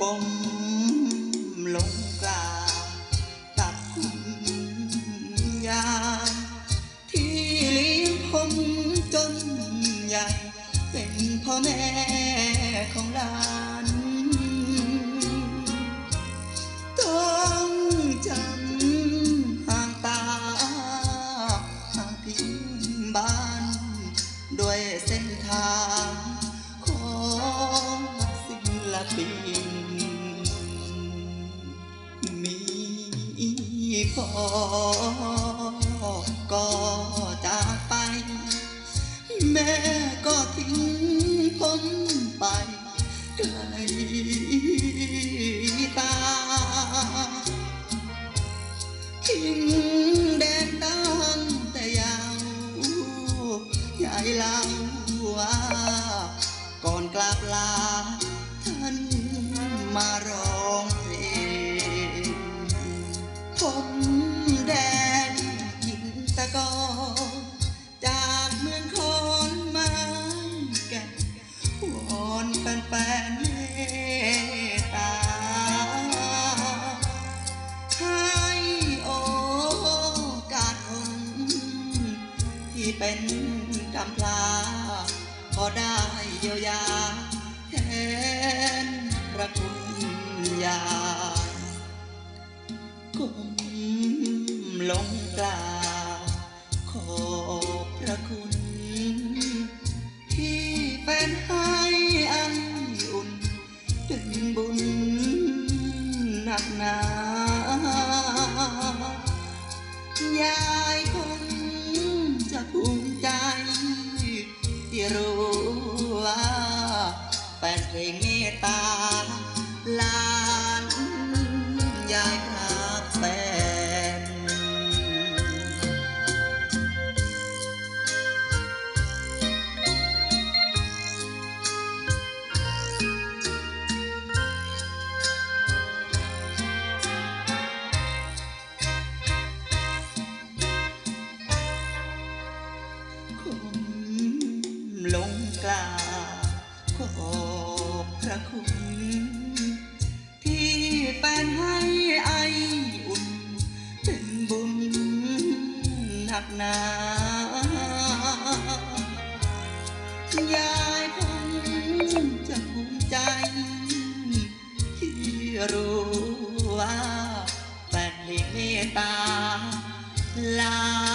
ก้มลงกราบตักยาที่เลี้ยงผมจนใหญ่ เป็นพ่อแม่ของหลานต้องจำห่างตาห่างทิ้งบ้าน ด้วยเส้นทางของศิลปิน พอก็จากไป แม่ก็ทิ้งผมไปไกลตาทิ้งแดนตั้งแต่ยาวยายเล่าว่า ก่อนกลับลาท่านมารอ ผมแดนหินตะกอนจากเมืองคอนไม้แก่นวอนแฟนๆเมตตา ให้โอกาสคนที่เป็นกำพร้าพอได้ ลงกราขอบพระคุณ ที่เป็นให้อันอุ่นเป็นบุญหนักหนายายคงจะภูมิใจ ที่รู้ว่าแฟนเพลงเมตตาลานยาย ขอบพระคุณ ที่แฟนให้ไออุ่น เป็นบุญหนักหนา ยายคงจะภูมิใจ ที่รู้ว่าแฟนเพลงเมตตาลา